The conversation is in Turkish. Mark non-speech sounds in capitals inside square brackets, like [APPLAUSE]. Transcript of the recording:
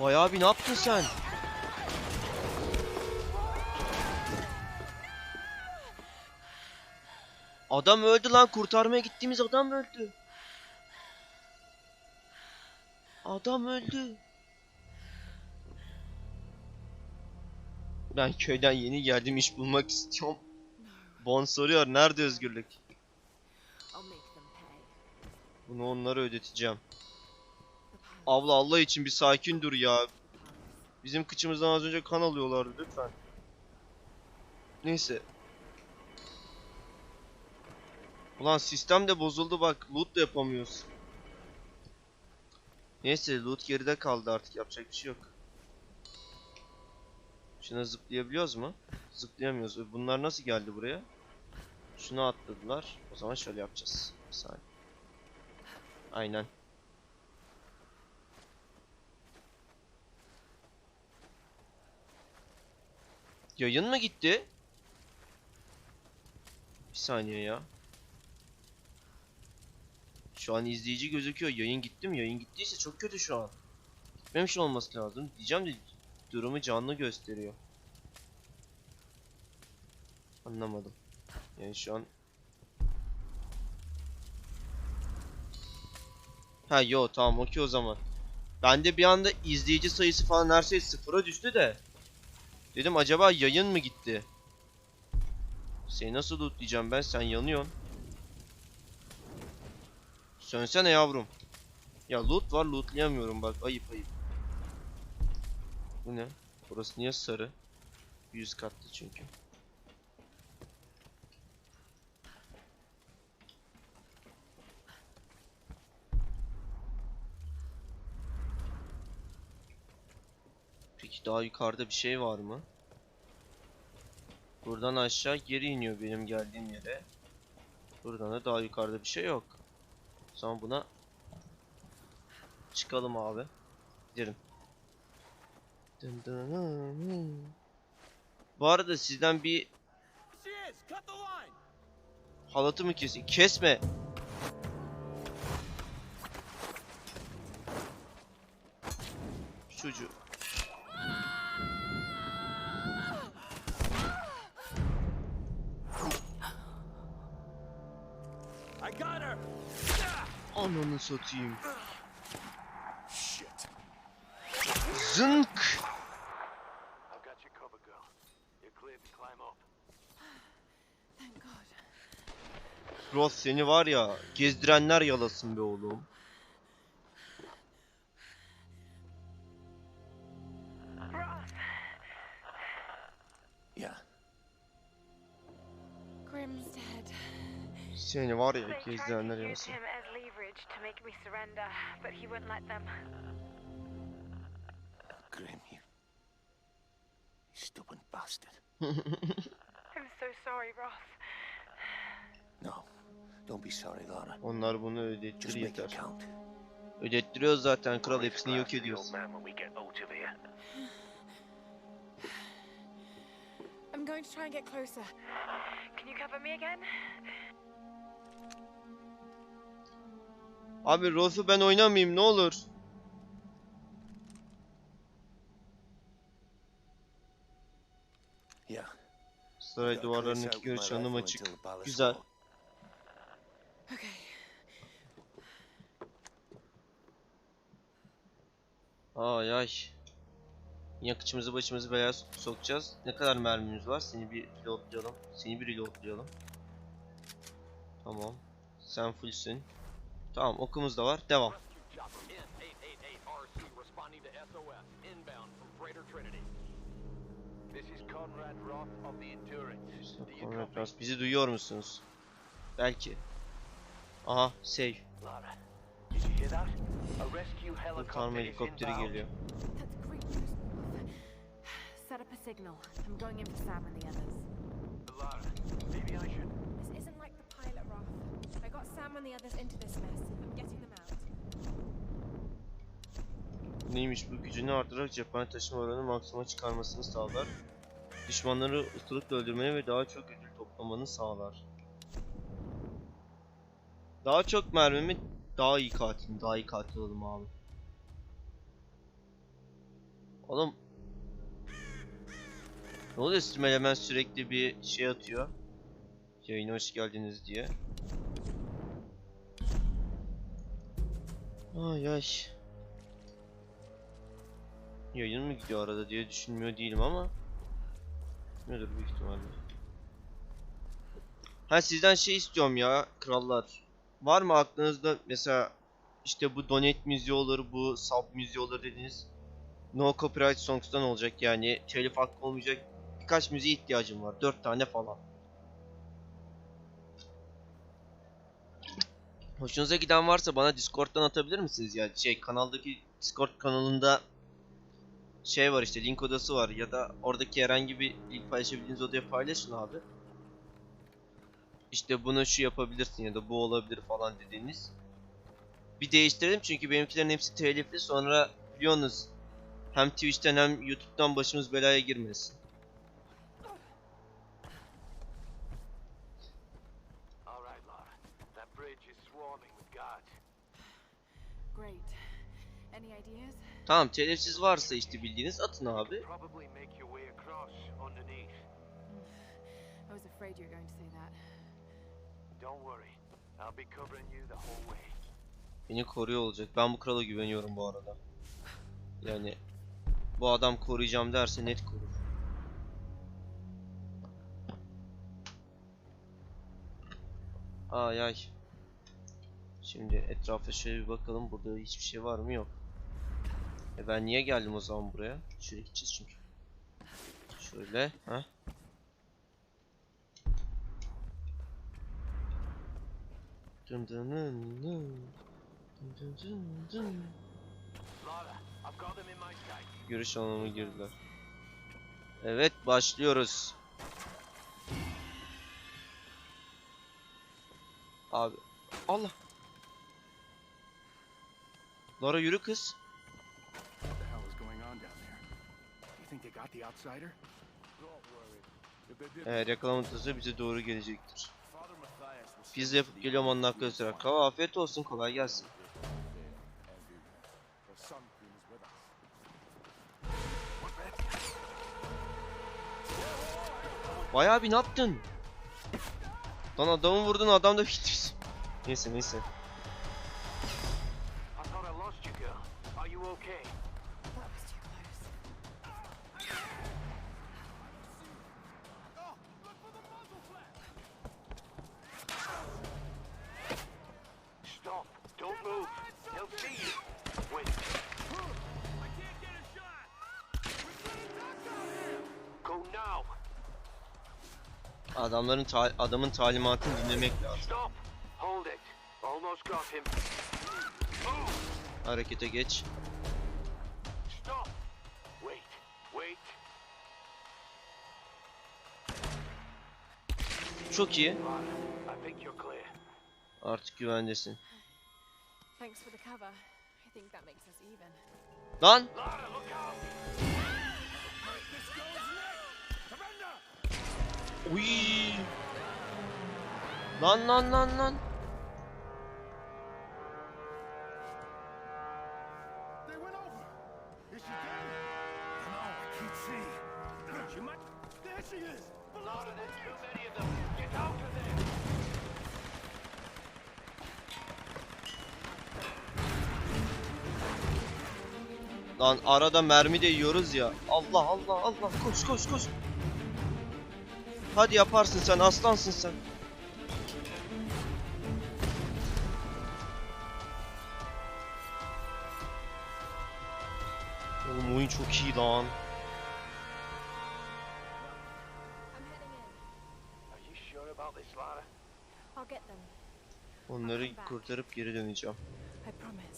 Bayağı bir ne yaptın sen? Adam öldü lan kurtarmaya gittiğimiz adam öldü. Adam öldü. Ben köyden yeni geldim iş bulmak istiyorum. Bon soruyor nerede özgürlük? Bunu onlara ödeteceğim. Abla Allah için bir sakin dur ya. Bizim kıçımızdan az önce kan alıyorlardı lütfen. Neyse. Ulan sistem de bozuldu bak. Loot da yapamıyoruz. Neyse loot geride kaldı artık yapacak bir şey yok. Şuna zıplayabiliyoruz mu? Zıplayamıyoruz. Bunlar nasıl geldi buraya? Şuna atladılar. O zaman şöyle yapacağız. Bir saniye. Aynen. Yayın mı gitti? Bir saniye ya. Şu an izleyici gözüküyor. Yayın gitti mi? Yayın gittiyse çok kötü şu an. Gitmemiş olması lazım. Diyeceğim de durumu canlı gösteriyor. Anlamadım. Yani şu an Ha yo tamam okey o zaman. Bende bir anda izleyici sayısı falan her şey sıfıra düştü de. Dedim acaba yayın mı gitti? Seni nasıl lootlayacağım ben? Sen yanıyorsun. Sönsene yavrum. Ya loot var lootlayamıyorum bak ayıp ayıp. Bu ne? Burası niye sarı? 100 katlı çünkü. Daha yukarıda bir şey var mı? Buradan aşağı geri iniyor benim geldiğim yere. Buradan da daha yukarıda bir şey yok. Zaman buna çıkalım abi. Gidelim. Bu arada sizden bir halatı mı kesin? Kesme. Çocuğu. Up. Thank God. Ross seni var ya gezdirenler yalasın be oğlum. Seni var ya gezdirenler yalasın. Him to make me surrender, but he wouldn't let them. Grim, you. you stupid bastard. [LAUGHS] I'm so sorry, Roth. No. Don't be sorry, Laura. Onlar bunu Just make it count. Ödettiriyoruz zaten kral We'll hepsini yok explain the ediyoruz. old man when we get out of here. I'm going to try and get closer. Can you cover me again? Abi Ross'u ben oynamayayım ne olur. Saray Got duvarlarındaki clear görüş yanım açık. Güzel. Ay ay. Yine kıçımızı başımızı belaya so- sokacağız. Ne kadar mermimiz var? Seni bir reloadlayalım. Seni bir reloadlayalım. Tamam. Sen fullsün. Tamam okumuz da var. Devam. Rescue chopper N888RC responding to SOS inbound from Freighter Trinity. This is Conrad Roth bizi duyuyor musunuz? Belki. Aha save. Kurtarma helikopteri geliyor. Set up a signal. I'm going in for Sam and the others. Lara, maybe I should. This isn't like the pilot, And the others into this mess. I'm getting them out. Neymiş bu gücünü artırarak cephane taşıma oranını maksimuma çıkarmasını sağlar. Düşmanları ısılıkla öldürmeni ve daha çok ödül toplamanı sağlar. Daha çok mermi mi? Daha iyi katil? Daha iyi katil olalım abi. Oğlum. Ne oluyor Steam Element sürekli bir şey atıyor. Yayına hoş geldiniz diye. Ay ay. Yayın mı gidiyor arada diye düşünmüyor değilim ama. Nedir büyük ihtimalle. Ha sizden şey istiyorum ya krallar. Var mı aklınızda mesela işte bu donate müziği olur, bu sub müziği olur dediğiniz no copyright songs'tan olacak yani telif hakkı olmayacak birkaç müziğe ihtiyacım var. 4 tane falan. Hoşunuza giden varsa bana Discord'dan atabilir misiniz ya? Şey kanaldaki Discord kanalında şey var işte link odası var ya da oradaki herhangi bir link paylaşabildiğiniz odaya paylaşın abi. İşte bunu şu yapabilirsin ya da bu olabilir falan dediğiniz. Bir değiştirelim çünkü benimkilerin hepsi telifli sonra biliyorsunuz hem Twitch'ten hem YouTube'dan başımız belaya girmesin. I'll be covering you the whole way. Beni koruyor olacak. Ben bu krala güveniyorum bu arada. Yani bu adam koruyacağım derse net korur. Ay ay. Şimdi etrafa şöyle bir bakalım. Burada hiçbir şey var mı? Yok. E ben niye geldim o zaman buraya? Şöyle gideceğiz çünkü. Şöyle. Ha? Dın dın dın dın. Dın dın dın dın. Görüş alanına girdiler. Evet başlıyoruz. Abi Allah. Lara yürü kız. Eğer yakalamadılarsa bize doğru gelecektir. Pizza yapıp geliyorum onun hakkı sıra. Kava afiyet olsun kolay gelsin. Bayağı bir ne yaptın? Lan adamı vurdun adam da gitti. Neyse neyse. Adamların ta- adamın talimatını dinlemek lazım. Harekete geç. Çok iyi. Artık güvendesin. Thanks Uy! Lan lan lan lan. They went over. Is she dead? No, I can't see. She might. There she is. Lara, there's too many of them. Get out of there. Lan arada mermi de yiyoruz ya. Allah Allah Allah koş koş koş. Hadi yaparsın sen aslansın sen. Oğlum oyun çok iyi lan. Onları kurtarıp geri döneceğim. I promise.